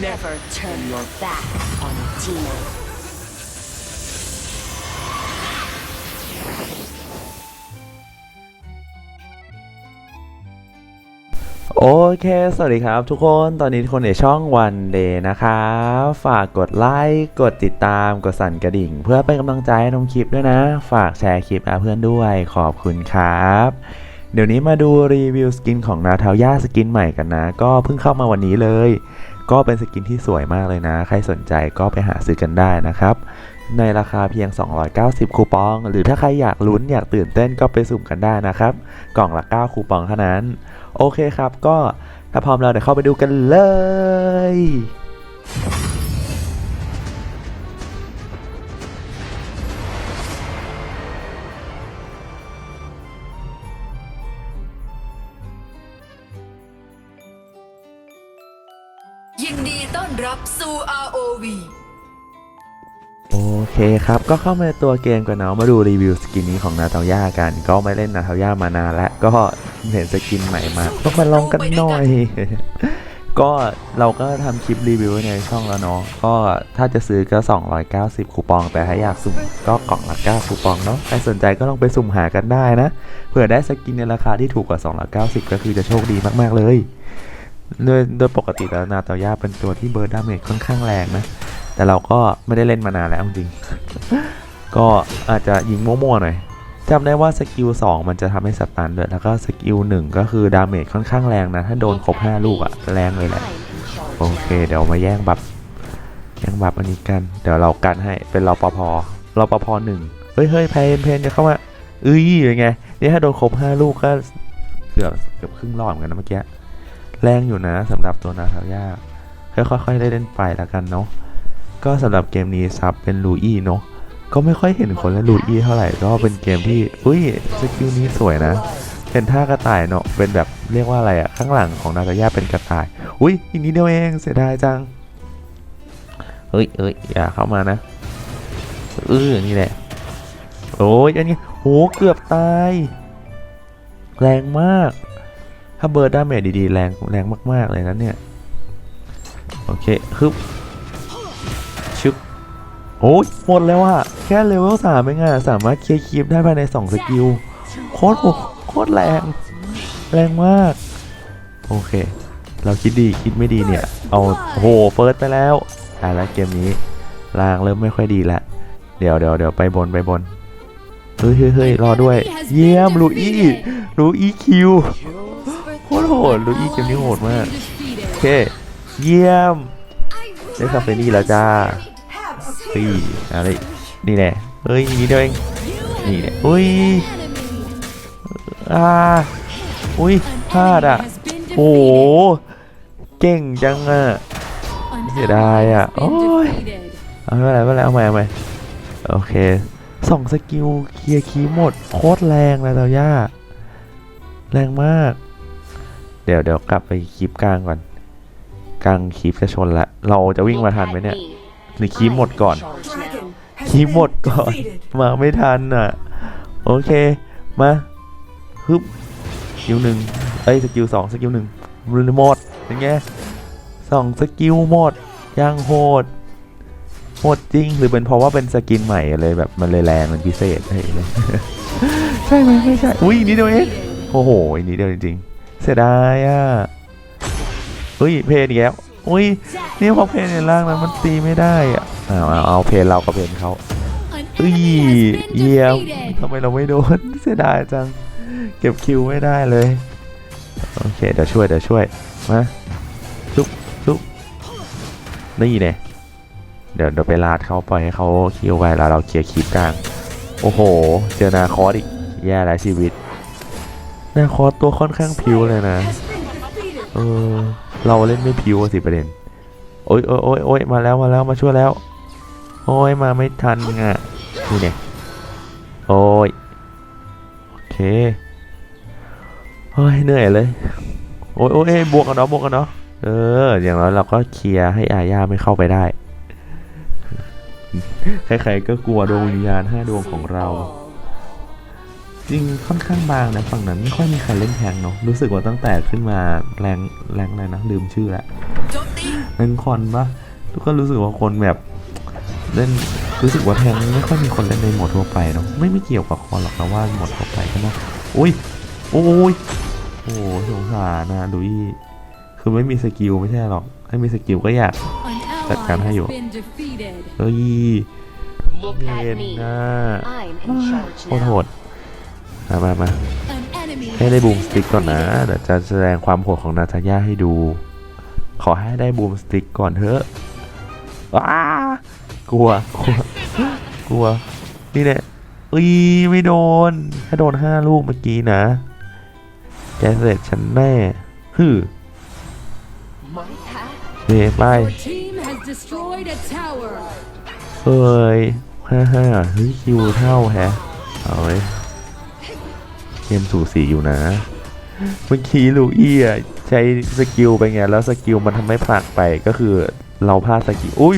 Never turn your back on a teammate. โอเค สวัสดีครับทุกคน ตอนนี้ทุกคนในช่องวันเดย์นะครับ ฝากกดไลค์ กดติดตาม กดสั่นกระดิ่ง เพื่อเป็นกำลังใจให้น้องคลิปด้วยนะ ฝากแชร์คลิปให้เพื่อนด้วย ขอบคุณครับ เดี๋ยวนี้มาดูรีวิวสกินของนาทาย่าสกินใหม่กันนะ ก็เพิ่งเข้ามาวันนี้เลย ก็เป็นสกินที่สวยมากเลยนะ ใครสนใจก็ไปหาซื้อกันได้นะครับ ในราคาเพียง 290 คูปอง หรือถ้าใครอยากลุ้นอยากตื่นเต้นก็ไปสุ่มกันได้นะครับ กล่องละ 9 คูปองเท่านั้น โอเคครับ ก็ถ้าพร้อมแล้วเดี๋ยวเข้าไปดูกันเลย คครับ ก็เข้ามาในตัวเกมกันเนาะมาดูรีวิวสกินนี้ของนาตาย่ากัน ก็ไม่เล่นนาตาย่ามานานแล้ว ก็เห็นสกินใหม่มาต้องมาลองกันหน่อย ก็เราก็ทำคลิปรีวิวในช่องแล้วเนาะก็ถ้าจะซื้อก็ 290 คูปอง แต่ถ้าอยากสุ่มก็กล่องละ9คูปองเนาะใครสนใจก็ลองไปสุ่มหากันได้นะเผื่อได้สกินในราคาที่ถูกกว่า 290 ก็คือจะโชคดีมากๆเลยโดยโดยปกติแล้วนาตาย่าเป็นตัวที่เบิร์ดดาเมจค่อนข้างแรงนะ แต่เราก็ไม่ได้เล่นมานานแล้วจริง ก็อาจจะยิงมั่วๆหน่อยจำได้ว่าสกิล2มันจะทำให้สตันด้วยแล้วก็สกิล1ก็คือดาเมจค่อนข้างแรงนะ ถ้าโดนครบ 5 ลูกอะแรงเลยแหละ โอเค เดี๋ยวมาแย่งบัฟแย่งบัฟอันนี้กัน เดี๋ยวเรากันให้เป็นรปภรปภหนึ่งเฮ้ยเฮ้ยเพนเพนจะเข้ามาเอ้ยเป็นไงนี่ถ้าโดนครบ 5 ลูกก็เกือบเกือบครึ่งรอบเหมือนกันนะเมื่อกี้แรงอยู่นะสำหรับตัวนาทาย่าค่อยๆเล่นไปแล้วกันเนาะ ก็สำหรับเกมนี้ซับเป็นลูอี้เนาะก็ไม่ค่อยเห็นคนเล่นลูอี้เท่าไหร่ก็เป็นเกมที่อุ้ยสกิลนี้สวยนะเป็นท่ากระต่ายเนาะเป็นแบบเรียกว่าอะไรอะข้างหลังของนาตาย่าเป็นกระต่าย อุ้ยอีกนิดเดียวเองเสียดายจังเฮ้ยเอ้ยอย่าเข้ามานะเออนี่แหละโอ้ยอันนี้โหเกือบตาย แรงมาก ถ้าเบิร์ดดาเมจดีๆแรงแรงมากๆเลยนะเนี่ย โอเคฮึบ โอ้ยหมดแล้วอะแค่เลเวลสามเองอะสามารถเคลียร์คีปได้ภายใน 2 สกิล โคตรโหโคตรแรง แรงมาก โอเค เราคิดดีคิดไม่ดีเนี่ย เอาโหเฟิร์สไปแล้วอะแล้วเกมนี้ลางเริ่มไม่ค่อยดีละ เดี๋ยวเดี๋ยวเดี๋ยวไปบนไปบนเฮ้ยเฮ้ยเฮ้ยรอด้วย เยี่ยมลูอี้ลูอี้คิวโคตรโหดลูอี้เกมนี้โหดมาก โอเค เยี่ยมได้คาเฟนี่แล้วจ้า ปีอะไรนี่แน่เฮ้ยนี่เดียวเองนี่แน่อุ้ยอ่าอุ้ยพลาดอะโอ้โหเก่งจังอะเสียดายอะโอ้ยเอาไม่เป็นไรไม่เป็นไรเอาใหม่เอาใหม่โอเคสองสกิลเคลียร์คีหมดโคตรแรงเลยเตาย่าแรงมาก เดี๋ยวเดี๋ยวกลับไปคลิปกลางก่อน กลางคลิปจะชนละ เราจะวิ่งมาทันไหมเนี่ย หรือคีย์หมดก่อน คีย์หมดก่อน มาไม่ทันอะ โอเค มาฮึบสกิลหนึ่งเอ้ยสกิลสองสกิลหนึ่งรุนหมดเป็นไงสองสกิลหมดยังโหดโหดจริงหรือเป็นเพราะว่าเป็นสกินใหม่เลยแบบมันเลยแรงเป็นพิเศษใช่ไหมไม่ใช่อุ้ยนิดเดียวเองโอ้โหอีกนิดเดียวจริงๆเสียดายอะเฮ้ยเพนอีกแล้วอุ้ย นี่พอเพนในล่างนั้นมันตีไม่ได้อะเอาเอาเอาเพนเรากับเพนเขาเอ้ยเยี่ยมทำไมเราไม่โดนเสียดายจัง เก็บคิวไม่ได้เลย โอเคเดี๋ยวช่วยเดี๋ยวช่วย มาซุบซุบนี่เนี่ยเดี๋ยวเดี๋ยวไปลาดเขาปล่อยให้เขาคิวไว้แล้วเราเคลียร์คลิปกลาง โอ้โห เจอนาคอสอีก แย่แล้วชีวิต นาคอสตัวค่อนข้างพิวเลยนะ เออ เราเล่นไม่พิวอะสิประเด็น โอ้ยโอ้ยโอ้ยโอ้ยมาแล้วมาแล้วมาช่วยแล้ว โอ้ยมาไม่ทันอะนี่เนี่ยโอ้ยโอเคโอ้ยเหนื่อยเลยโอ้ยโอ้ยอยบวกกันเนาะบวกกันเนาะเออ อย่างน้อยเราก็เคลียร์ให้อาญาไม่เข้าไปได้ใครๆก็กลัวดวงวิญญาณห้าดวงของเรา จริงค่อนข้างบางนะฝั่งนั้นไม่ค่อยมีใครเล่นแทงเนาะรู้สึกว่าตั้งแต่ขึ้นมาแรงแรงอะไรนะลืมชื่อละ โจมตีเล่นคนปะทุกคนรู้สึกว่าคนแบบเล่นรู้สึกว่าแทงไม่ค่อยมีคนเล่นในโหมดทั่วไปเนาะไม่ไม่เกี่ยวกับคอนหรอกนะว่าโหมดทั่วไปก็นะอุ้ยโอ้ยโอ้โหสงสารนะลุยคือไม่มีสกิลไม่ใช่หรอกถ้ามีสกิลก็อยาก An That can ally have has you. been defeated. เอ้ยเย็นนะโคตรโหดมามามาให้ได้บูมสติ๊กก่อนนะ เดี๋ยวจะแสดงความโหดของนาตาย่าให้ดู ขอให้ได้บูมสติ๊กก่อนเถอะว้ากลัวกลัว กลัว นี่แหละอุ้ยไม่โดน ถ้าโดนห้าลูกเมื่อกี้นะแกเสร็จฉันแน่ฮึเฮ้ไปเฮ้ยฮ่าฮ่าเฮ้ยคิวเท่าแฮะเอาเลยเกมสู่สีอยู่นะ เมื่อกี้ลูอี้อะ ใช้สกิลไปไงแล้วสกิลมันทำให้ผลักไปก็คือเราพลาดสกิลอุ้ย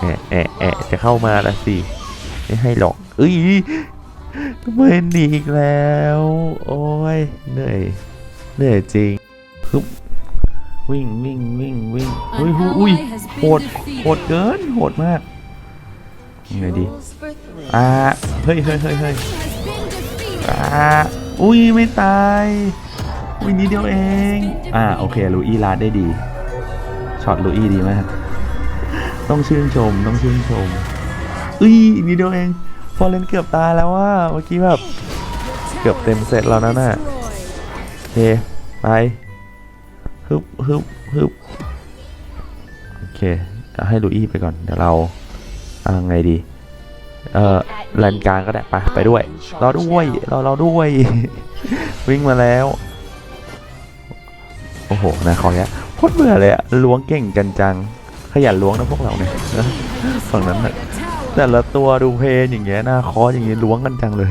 แอะแอะแอะจะเข้ามาละสิไม่ให้หรอกเอ้ยเว้นหนีอีกแล้ว โอ้ยเหนื่อยเหนื่อยจริงฮึบวิ่งวิ่งวิ่งวิ่งอุ้ย An อุ้ย ally has โหด been โหด defeated. เกินโหดมากยังไงดี rules for three. อ่าเฮ้ยเฮ้ยเฮ้ยเฮ้ย Has been defeated. อ่าอุ้ยไม่ตาย อุ้ยนิดเดียวเอง อ่าโอเคลูอี้ลาดได้ดีช็อตลูอี้ดีมากต้องชื่นชมต้องชื่นชมอุ้ยนิดเดียวเอง ฟอร์เรนเกือบตายแล้วว่าเมื่อกี้แบบเกือบเต็มเซตแล้วนะน่ะโอเคไปฮึบฮึบฮึบโอเคจะให้ลูอี้ไปก่อนเดี๋ยวเราเอาไงดีเอ่อแลนกลางก็ได้ไปไปด้วยรอด้วยรอเราด้วย วิ่งมาแล้ว โอ้โหนะคอเนี้ยโคตรเบื่อเลยอะล้วงเก่งกันจัง ขยันล้วงนะพวกเราเนี่ยฝั่งนั้นน่ะแต่ละตัวดูเพลนอย่างเงี้ยหน้าคออย่างงี้ล้วงกันจังเลย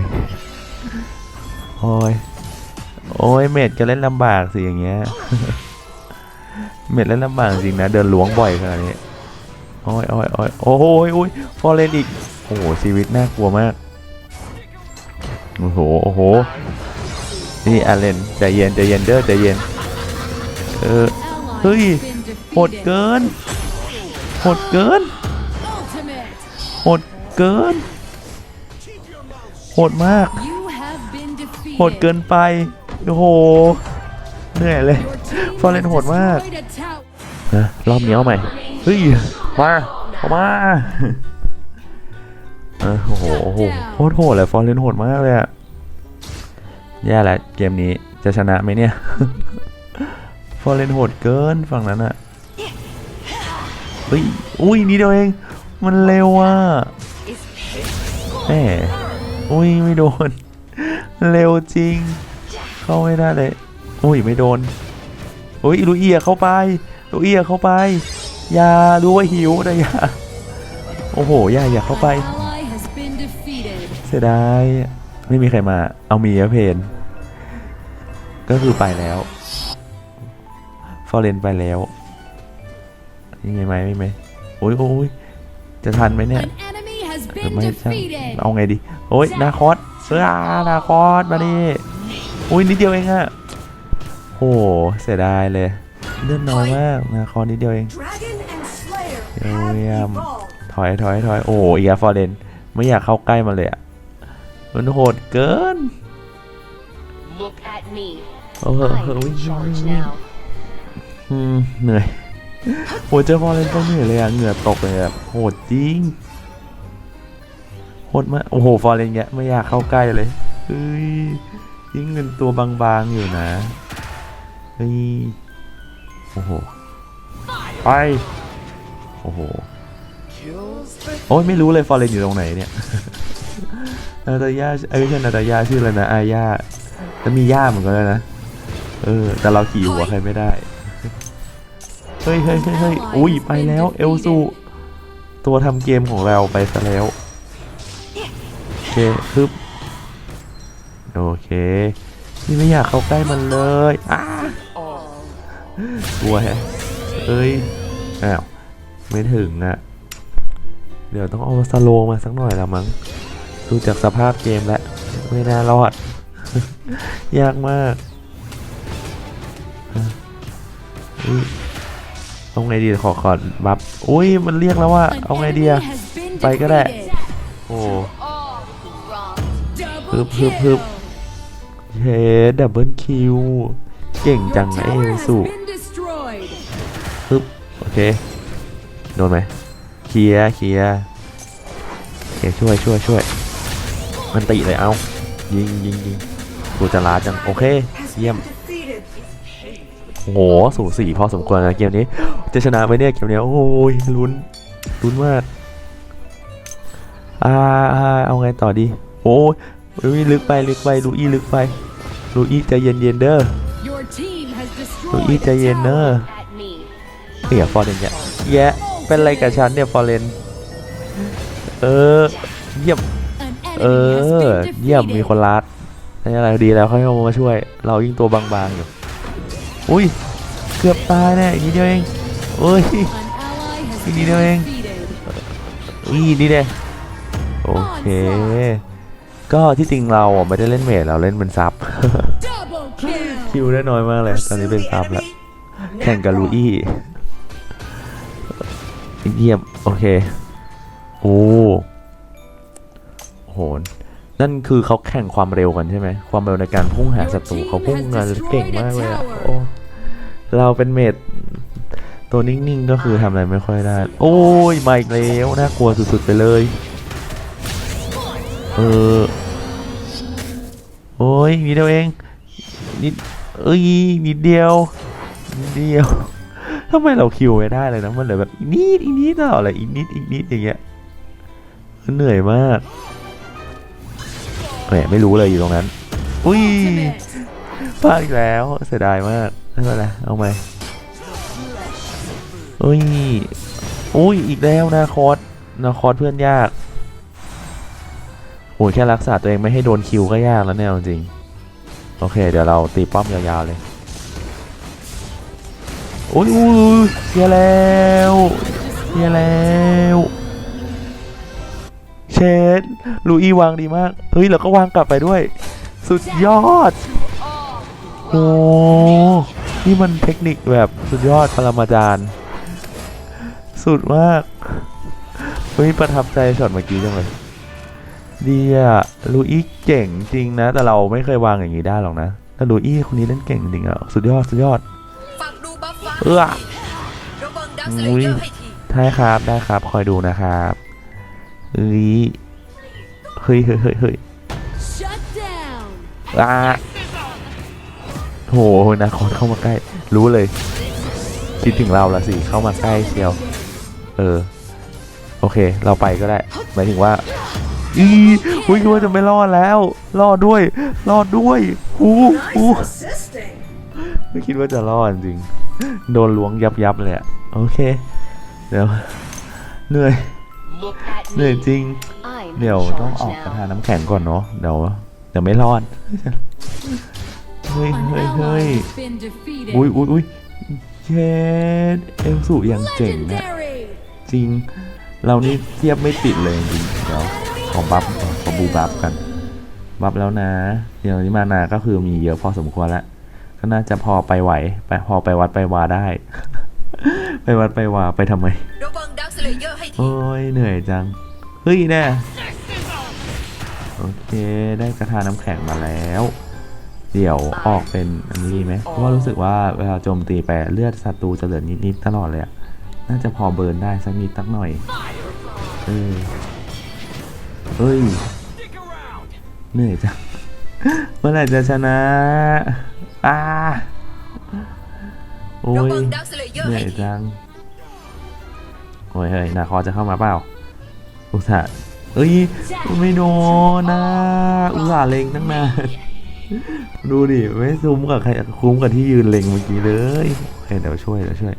โอ้ย โอ้ยเมดจะเล่นลำบากสิอย่างเงี้ย เมดเล่นลำบากจริงนะเดินล้วงบ่อยขนาดนี้ โอ้ยโอ้ยโอ้ยโอ้ยโอ้ยฟอร์เรนอีก โอ้โหชีวิตน่ากลัวมาก โอ้โห โอ้โห นี่อาเลนใจเย็นใจเย็นเด้อใจเย็น เออ Ally Hui, has been โหด defeated. เกินโหดเกิน Ultimate. โหดเกินโหดมาก You have been defeated. โหดเกินไป โอ้โห เหนื่อยเลย Your team ฟอร์เรน has โหดมาก destroyed a tower. นะรอบนี้เอาใหม่ เฮ้ย มาเอามาเออโอ้โหโอ้โหโคตรโหดเลย ฟอร์เรนโหดมากเลยอะแย่แล้วเกมนี้จะชนะไหมเนี่ย ฟอร์เรนโหดเกินฝั่งนั้นอะเฮ้ย อุ้ยนิดเดียวเอง มันเร็วอะแหมอุ้ยไม่โดน เร็วจริง เข้าไม่ได้เลย อุ้ยไม่โดน อุ้ยลูเอียเข้าไปลูเอียเข้าไป อย่ารู้ว่าหิวแต่อย่า โอ้โห อย่าอย่าเข้าไป เสียดาย ไม่มีใครมา เอามีอะเพน ก็คือไปแล้ว ฟอร์เรนไปแล้วยังไงไหมไม่ไหมโอ้ยโอ้ยจะทันไหมเนี่ย An enemy has หรือ been ไม่ช่าง defeated. เอาไงดีโอ้ยนาคอสเสื้อนาคอสมาดิอุ้ยนิดเดียวเองอะโหเสียดายเลยเลือดน้อยมากนาคอสนิดเดียวเอง Dragon and Slayer เยี่ have ยม evolved. ถอยถอยถอยโอ้โหอีกฟอร์เรนไม่อยากเข้าใกล้มันเลยอะมันโหดเกิน Look at me. โอ้โห I'm วิ่ง in วิ่ง charge วิ่ง now. เหนื่อยโหเจอฟอร์เรนก็เหนื่อยเลยอะเหงื่อตกเลยแบบโหดจริงโหดมากโอ้โหฟอร์เรนเงี้ยไม่อยากเข้าใกล้เลยเฮ้ยยิ่งเป็นตัวบางๆอยู่นะเฮ้ยโอ้โหไปโอ้โหโอ้ยไม่รู้เลยฟอร์เรนอยู่ตรงไหนเนี่ยนาตายาเอ้ยใช่นาตายาชื่ออะไรนะอาย่าแล้วมีย่าเหมือนกันเลยนะเออแต่เราขี่หัวใครไม่ได้ เฮ้ยเฮ้ยเฮ้ยเฮ้ยอุ้ยไปแล้วเอลซูตัวทำเกมของเราไปซะแล้วโอเคฮึบโอเคนี่ไม่อยากเข้าใกล้มันเลยอ้า All กลัวแฮะเอ้ยอ้าวไม่ถึงอะเดี๋ยวต้องเอาสโลว์มาสักหน่อยละมั้งดูจากสภาพเกมแล้วไม่น่ารอด ยากมากอุ๊ย เอาไงดีขอขอบัฟอุ้ยมันเรียกแล้วว่า An เอาไงดี enemy อะ has been ไปก็ได้ defeated. โอ้ Double Hup, hup, hup. kill. เฮดับเบิลคิวเก่งจัง Your นะเอ tower has สุ been destroyed. ปึ๊บโอเคโดนไหมเคลียร์เคลียร์โอเคช่วยช่วยช่วยมันติเลยเอายิงยิงยิงกูจะลาจังโอเคเยี่ยม โอ้โหสูสีพอสมควรนะเกมนี้ จะชนะไหมเนี่ยเกมนี้โอ้ยลุ้นลุ้นมากอ่าอ่าเอาไงต่อดีโอ้ยลุยลึกไปลึกไปลูอี้ลึกไปลูอี้ใจเย็นเย็นๆเด้อ Your team has ลู destroyed อี้ใจ a เย็นเนอะ tower. เหียฟอร์เรนเนี่ยแยะเป็นไรกับฉันเนี่ยฟอร์เรนเออเยี่ยม An เอ enemy has อ been เยี่ยมมีคน defeated. รัดได้อะไรดีแล้วเขาให้มาช่วย เรายิ่งตัวบางๆอยู่ อุ้ย เกือบตายแน่อีกนิดเดียวเองเอ้ย An ally has Hindi been na lang. defeated. อีนี่เด้โอเค ก็ที่จริงเราไม่ได้เล่นเมดเราเล่นเป็นซับคิวได้น้อยมากเลย ตอนนี้เป็นซับแล้วแข่งกับลูอี้เยี่ยมโอเค โอ้โห นั่นคือเขาแข่งความเร็วกันใช่ไหมความเร็วในการพุ่งหาศัตรูเขาพุ่งงานเก่งมากเลยอะโอ้เราเป็นเมดตัวนิ่งๆก็คือทำอะไรไม่ค่อยได้ โอ้ยมาอีกแล้วน่ากลัวสุดๆไปเลย เออโอ้ยนิดเดียวเองนิดเอ้ยนิดเดียวนิดเดียวทำไมเราคิวไม่ได้เลยนะมันเหลือแบบอีกนิดอีกนิดตลอดเลยอีกนิดอีกนิดอย่างเงี้ยเหนื่อยมาก แหมไม่รู้เลยอยู่ตรงนั้น อุ้ย Ultimate. พลาดอีกแล้วเสียดายมากไม่เป็นไรเอาไหมอุ้ยอุ้ยอีกแล้วนาคอสนาคอสเพื่อนยากโอ้ยแค่รักษาตัวเองไม่ให้โดนคิวก็ยากแล้วเนี่ยเอาจริงโอเค เดี๋ยวเราตีป้อมยาวๆเลยโอ้ยอุ้ยเชียร์แล้วเชียร์แล้วเช ดลูอี้วางดีมาก เฮ้ย แล้วก็วางกลับไปด้วย สุดยอด โอ้นี่มันเทคนิคแบบสุดยอดปรมาจารย์ สุดมาก เฮ้ย ประทับใจช็อตเมื่อกี้จังเลย ดีอะลูอี้เก่งจริงนะ แต่เราไม่เคยวางอย่างนี้ได้หรอกนะ แต่ลูอี้คนนี้เล่นเก่งจริงอะสุดยอด สุดยอดฝากดูบัฟฟ้าเอื้อระวังดักสเลเยอร์ให้ทีได้ครับ ได้ครับ คอยดูนะครับ เฮ้ยเฮ้ยเฮ้ยเฮ้ยเฮ้ยอ่าโหนาคอนเข้ามาใกล้ รู้เลย คิดถึงเราละสิ เข้ามาใกล้เชียว เออ โอเค เราไปก็ได้ หมายถึงว่า อีอุ้ยคิดว่าจะไม่รอดแล้ว รอดด้วย รอดด้วยอู้อู้ไม่คิดว่าจะรอดจริง โดนล้วงยับยับเลยอะโอเค เดี๋ยว เหนื่อย เหนื่อย me. จริง I'm เดี๋ยว in ต้องออก charge กระทา now. น้ำแข็งก่อนเนาะ เดี๋ยวเดี๋ยวไม่รอด เฮ้ย An เฮ้ยเฮ้ย ally has been defeated. อุ้ยอุ้ยอุ้ยเชดเอลสูอย่างเจ๋งเนี่ย Legendary. จริง เรานี่เทียบไม่ติดเลยจริงเดี๋ยวของบัฟของบูบัฟกัน บัฟแล้วนะ เดี๋ยวนี้มานาก็คือมีเยอะพอสมควรแล้ว ก็น่าจะพอไปไหว ไปพอไปวัดไปวาได้ ไปวัดไปวาไปทำไม โอ้ยเหนื่อยจัง เฮ้ยแน่โอเค ได้กระทาน้ำแข็งมาแล้ว เดี๋ยวออกเป็นอันนี้ดีไหมเพราะว่ารู้สึกว่าเวลาโจมตีไปเลือดศัตรูจะเหลือนิดๆตลอดเลยอะน่าจะพอเบิร์นได้สักนิดสักหน่อย เออเฮ้ย เหนื่อยจัง เมื่อไหร่จะชนะอ่าโอ้ระยวังดักสเลเยอร์เหนื่อให้ยทีจัง โอ้ยเฮ้ยนาคอจะเข้ามาเปล่า อุตส่าห์เอ้ยไม่โดนนะอุตส่าห์เล็งตั้งนานดูดิไม่คุ้มกับใครคุ้มกับที่ยืนเล็งเมื่อกี้เลยโอเคเดี๋ยวช่วยเดี๋ยวช่วย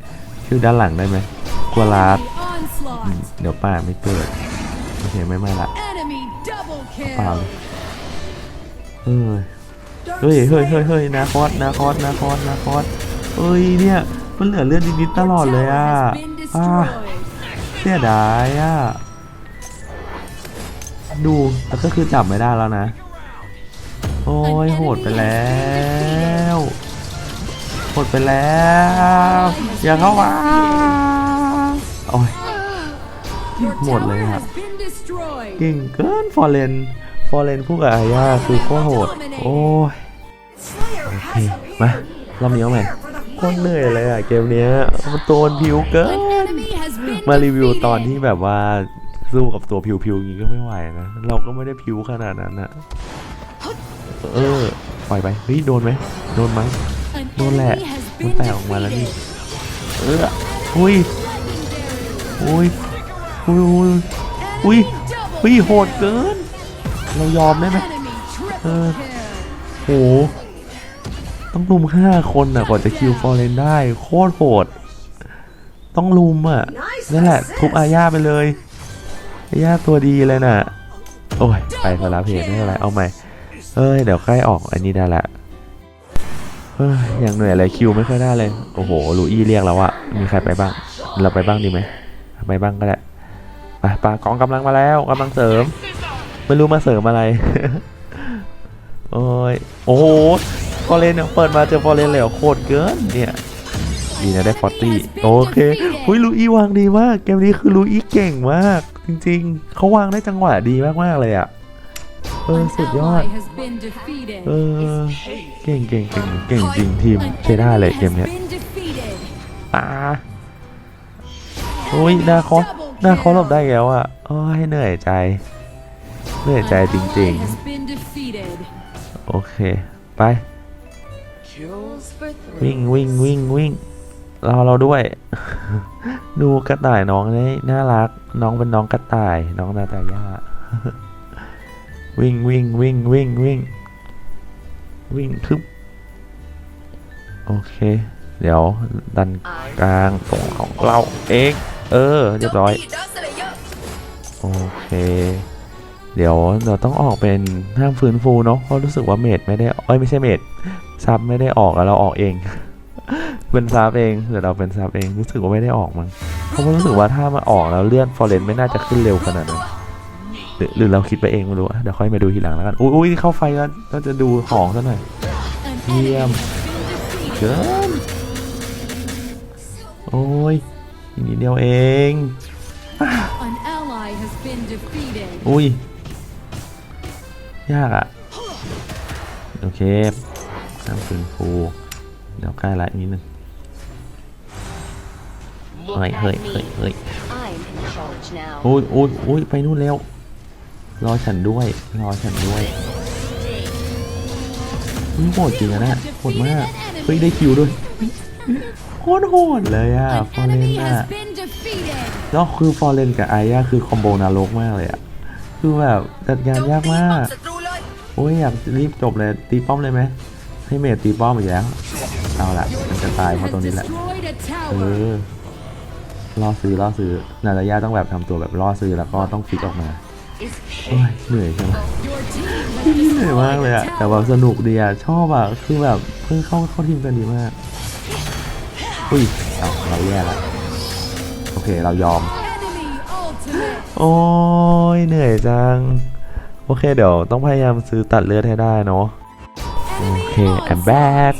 ชื่อด้านหลังได้ไหมกัวลาด Onslaught. เดี๋ยวป้าไม่เกิดโอเคไม่ไม่ละ Enemy double เปล่า kill. เลยเออเฮ้ยเฮ้ยเฮ้ยเฮ้ยนาคอสนาคอสนาคอสนาคอสเอ้ยเนี่ยมันเหลือเลือดนิดๆตลอดเลยอะ Tower has been อ่า destroyed. เสียดายอะ ดูแล้วก็คือจับไม่ได้แล้วนะ โอ้ยโหดไปแล้วโหดไปแล้ว อย่าเข้ามาโอ้ยหมดเลยครับ has been destroyed. เก่งเกินฟอร์เรนฟอร์เรนคู่กับอาญาคือโคตรโหด โอ้ย โอเค มารอบนี้เอาใหมโคตรเหนื่อยเลยอะเกมเนี้ยมันตัวมันพิวเกิน มารีวิวตอนที่แบบว่าสู้กับตัวพิวๆอย่างนี้ก็ไม่ไหวนะ เราก็ไม่ได้พิวขนาดนั้นนะเออปล่อยไปเฮ้ยโดนไหมโดนมั้ง An โดนแหละมันแตกออกมาแล้วนี่เอออุ้ยอุ้ยอุ้ยอุ้ยอุ้ยอุ้ยโหดเกิน เรายอมได้ไหม Enemy triple Uh. kill. โหต้องลุมห้าคนน่ะกว่าจะคิวฟอร์เรนได้ โคตรโหด ต้องลุมอะ นั่นแหละทุบอาญาไปเลยอาญาตัวดีเลยน่ะ โอ้ย ไปสารเพจไม่เป็นไรเอาใหม่เอ้ย เดี๋ยวใกล้ออกอันนี้ได้ละเฮ้ยยังเหนื่อยเลยคิวไม่ค่อยได้เลย โอ้โหลูอี้เรียกแล้วอะมีใครไปบ้าง เราไปบ้างดีไหมไปบ้างก็ได้ไปปากองกำลังมาแล้วกำลังเสริม ไม่รู้มาเสริมอะไร โอ้ย โอ้โหฟอร์เรนเปิดมาเจอฟอร์เรนเลยโคตรเกินเนี่ย ดีนะได้ฟอร์ตี้โอเคหุยลูอี้วางดีมากเกมนี้คือลูอี้เก่งมาก จริงๆ เขาวางได้จังหวะดีมากๆเลยอะเออ An สุดยอด ally has been defeated. เออเก่งเก่งเก่งเก่งจริงทีม An ใช้ได้เลย enemy เกม has เนี้ย been defeated. อ่าโอ้ยหน้าคอสหน้าคอสหลบได้แล้วอะโอ้ยเหนื่อยใจ เหนื่อยใจ An จ ally ริง has been defeated. ๆโอเค ไป Kills for วิ่งวิ่งวิ่งวิ่ง เรอเราด้วย ดูกระต่ายน้องนี่น่ารัก น้องเป็นน้องกระต่าย น้องนาตาย่าวิ่งวิ่งวิ่งวิ่งวิ่งวิ่งทึบโอเค เดี๋ยวดันกลางตรงของเราเองเออเรียบร้อยโอร์โอเค เดี๋ยวเราต้องออกเป็นห้ามฟื้นฟูเนาะเพราะรู้สึกว่าเมดไม่ได้เอ้ยไม่ใช่เมดซับไม่ได้ออกแล้วเราออกเอง เป็นซับเองเดี๋ยวเราเป็นซับเองรู้สึกว่าไม่ได้ออกมั้งเพราะว่ารู้สึกว่าถ้ามาออกแล้วเลื่อนฟอร์เรนไม่น่าจะขึ้นเร็วขนาดนั้นหรือหรือเราคิดไปเองไม่รู้อะเดี๋ยวค่อยมาดูทีหลังแล้วกันอุ้ยอุ้ยเข้าไฟแล้วเราจะดูของซะหน่อย An enemy Yeah. has been defeated. เกินโอ้ยอีกนิดเดียวเอง An ally has been defeated. อุ้ยยากอะโอเคน้ำฟื้นฟูเดี๋ยวใกล้ละอีกนิดนึง เฮ้ยเฮ้ยเฮ้ยเฮ้ย I'm in charge now. โอ้ยโอ้ยโอ้ยไปนู่นแล้ว รอฉันด้วย รอฉันด้วยนี่โหดจริงอะนะโหดมาก เฮ้ยได้คิวด้วยโคตรโหดเลยอะ An ฟอร์เรน enemy อะ has been defeated. แล้วคือฟอร์เรนกับไอ้อะคือคอมโบนรกมากเลยอะคือแบบจัดการยากมากโจตีป้อศัตรูเลยโอ้ยอยากรีบจบเลยตีป้อมเลยไหมให้เมดตีป้อมอีกแล้ว เอาละมันจะตายเพราะ Has ตรงนี้แหละ destroyed a เอ tower. อ ล่อซื้อล่อซื้อนาตาย่าต้องแบบทำตัวแบบล่อซื้อแล้วก็ต้องฟิกออกมา Is โอ้ยเหนื่อยใช่ไหม Your team has เหนื่อย destroyed มากเลยอะ a แต่ว่า tower. สนุกดีอะชอบอะคือแบบเพิ่งเข้าเข้าทีมกันดีมากอุ้ยเอาเราแย่แล้วโอเคเรายอม Enemy ultimate. โอ้ยเหนื่อยจัง โอเคเดี๋ยวต้องพยายามซื้อตัดเลือดให้ได้เนาะโอเค I'm back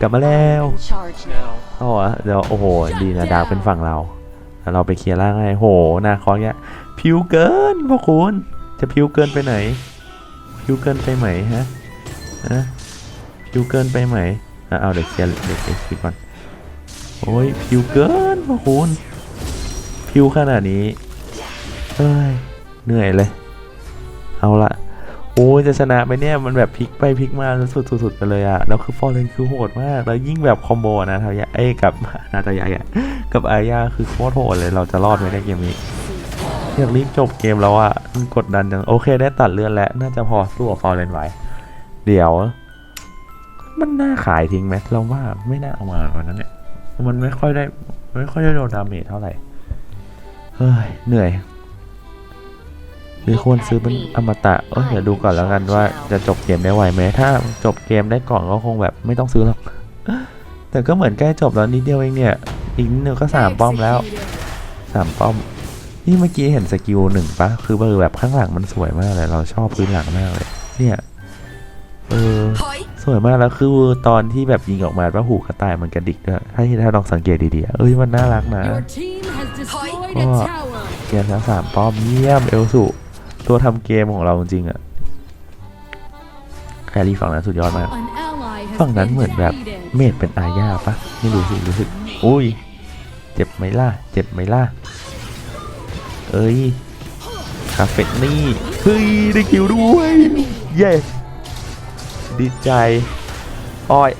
กลับมาแล้ว in charge now. อ๋อเดี๋ยวโอ้โหดีนะดาร์กเป็นฝั่งเรา แล้วเราไปเคลียร์ร่างให้โหหนาคอเนี้ยผิวเกินพ่อคุณจะผิวเกินไปไหนผิวเกินไปไหมฮะฮะผิวเกินไปไหมอะเอาเดี๋ยวเคลียร์เดี๋ยวเคลียร์ก่อนโอ้ยผิวเกินพ่อคุณผิวขนาดนี้เอ้ยเหนื่อยเลย เอาละ อ้ยจะชนะไหมเนี่ยมันแบบพลิกไปพลิกมาสุดๆๆไปเลยอะแล้วคือฟอร์เรนคือโหดมาก แล้วยิ่งแบบคอมโบนะทายาเอ้กับนาตายาอะกับอายาคือโคตรโหดเลยเราจะรอดไหมในเกมนี้อยากรีบจบเกมแล้วอะมันกดดันจังโอเคได้ตัดเลือนแล้วน่าจะพอสู้กับฟอร์เรนไหวเดี๋ยว มันน่าขายทิ้งไหมเราว่าไม่น่าเอามาวันนั้นเนี่ยมันไม่ค่อยได้ ไม่ค่อยได้โดนดาเมจเท่าไหร่เฮ้ยเหนื่อย หรือควรซื้อเป็นอมตะเอ้ยเดี๋ยวดูก่อนแล้วกันว่าจะจบเกมได้ไหวไหมถ้าจบเกมได้ก่อนก็คงแบบไม่ต้องซื้อหรอกแต่ก็เหมือนใกล้จบแล้วนิดเดียวเองเนี่ยอีกนิดเดียวก็สามป้อมแล้วสามป้อมนี่เมื่อกี้เห็นสกิลหนึ่งปะคือเบอร์แบบข้างหลังมันสวยมากเลยเราชอบพื้นหลังมากเลย เนี่ยเออถอยสวยมากแล้วคือตอนที่แบบยิงออกมาว่าหูกระต่ายมันกระดิกด้วยถ้าที่ถ้าลองสังเกตดีๆอะเอ้ยมันน่ารักนะ Your team has destroyed a Oh. tower. เกมทั้งสามป้อมเยี่ยมเอลสุ ตัวทำเกมของเราจริงๆอะแครี่ฝั่งนั้นสุดยอดมาก An ally has ฝั่งนั้น been เหมือนแบบ defeated. เมดเป็นอาญาปะไม่รู้สิรู้สึกอุ้ย เจ็บไหมล่ะ เจ็บไหมล่ะ เอ้ยคาเฟตนี่เฮ้ยได้คิวด้วย เย้ดีใจอ้อย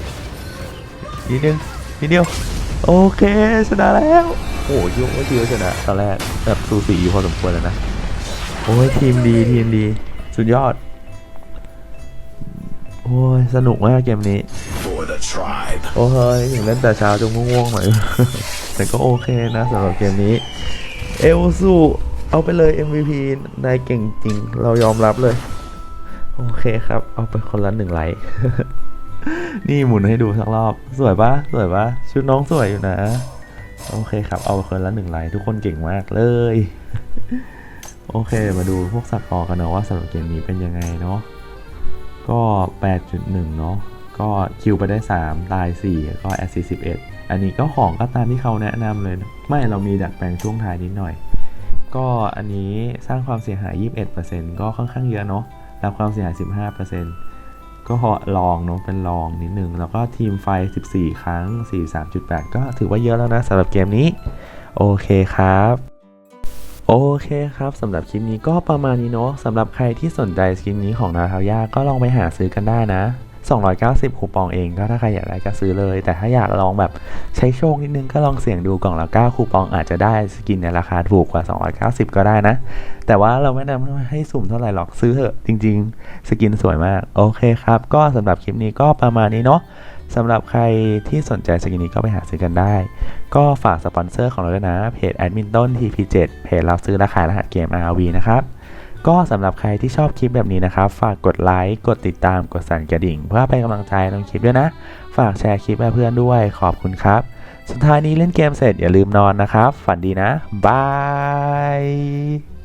นิดนึงนิดเดียว โอเค ชนะแล้ว โอ้ยยกว่าคิดว่าชนะตอนแรกแบบสูสีอยู่พอสมควรแล้วนะโอ้ยทีมดีทีมดี สุดยอด โอ้ย สนุกมากเกมนี้ For the tribe. โอ้ยถึงเล่นแต่เช้าจนง่วงๆหน่อย แต่ก็โอเคนะสำหรับเกมนี้ เอลสูเอาไปเลย MVP นายเก่งจริง เรายอมรับเลย โอเคครับ เอาไปคนละหนึ่งไลค์นี่หมุนให้ดูสักรอบ สวยปะสวยปะชุดน้องสวยอยู่นะ โอเคครับ เอาไปคนละหนึ่งไลค์ทุกคนเก่งมากเลย โอเคมาดูพวกสกอร์กันเนาะว่าสำหรับเกมนี้เป็นยังไงเนาะก็ 8.1 เนาะก็คิวไปได้ 3 ตาย 4 ก็แอสซิส11อันนี้ก็ของก็ตามที่เขาแนะนำเลยนะไม่เรามีดัดแปลงช่วงท้ายนิดหน่อย ก็อันนี้สร้างความเสียหาย 21%ก็ค่อนข้างเยอะเนาะรับความเสียหาย 15%ก็ลองเนาะเป็นลองนิดนึง แล้วก็ทีมไฟ 14 ครั้ง 43.8 ก็ถือว่าเยอะแล้วนะสำหรับเกมนี้ โอเคครับ โอเคครับสำหรับคลิปนี้ก็ประมาณนี้เนาะสำหรับใครที่สนใจสกินนี้ของนาทาวยาก็ลองไปหาซื้อกันได้นะ 290 คูปองเองก็ถ้าใครอยากได้ก็ซื้อเลย แต่ถ้าอยากลองแบบใช้โชคนิดนึงก็ลองเสี่ยงดูกล่องละ9คูปองอาจจะได้สกินในราคาถูกกว่า 290 ก็ได้นะ แต่ว่าเราไม่แนะนำให้สุ่มเท่าไหร่หรอกซื้อเถอะจริง ๆ สกินสวยมากโอเคครับ ก็สำหรับคลิปนี้ก็ประมาณนี้เนาะ สำหรับใครที่สนใจสกินนี้ก็ไปหาซื้อกันได้ ก็ฝากสปอนเซอร์ของเราด้วยนะ เพจแอดมินต้น TP7 เพจรับซื้อและขายรหัสเกม RV นะครับก็สำหรับใครที่ชอบคลิปแบบนี้นะครับ ฝากกดไลค์ กดติดตาม กดสั่นกระดิ่ง เพื่อเป็นกำลังใจในคลิปด้วยนะ ฝากแชร์คลิปให้เพื่อนด้วยขอบคุณครับ สุดท้ายนี้เล่นเกมเสร็จอย่าลืมนอนนะครับ ฝันดีนะบาย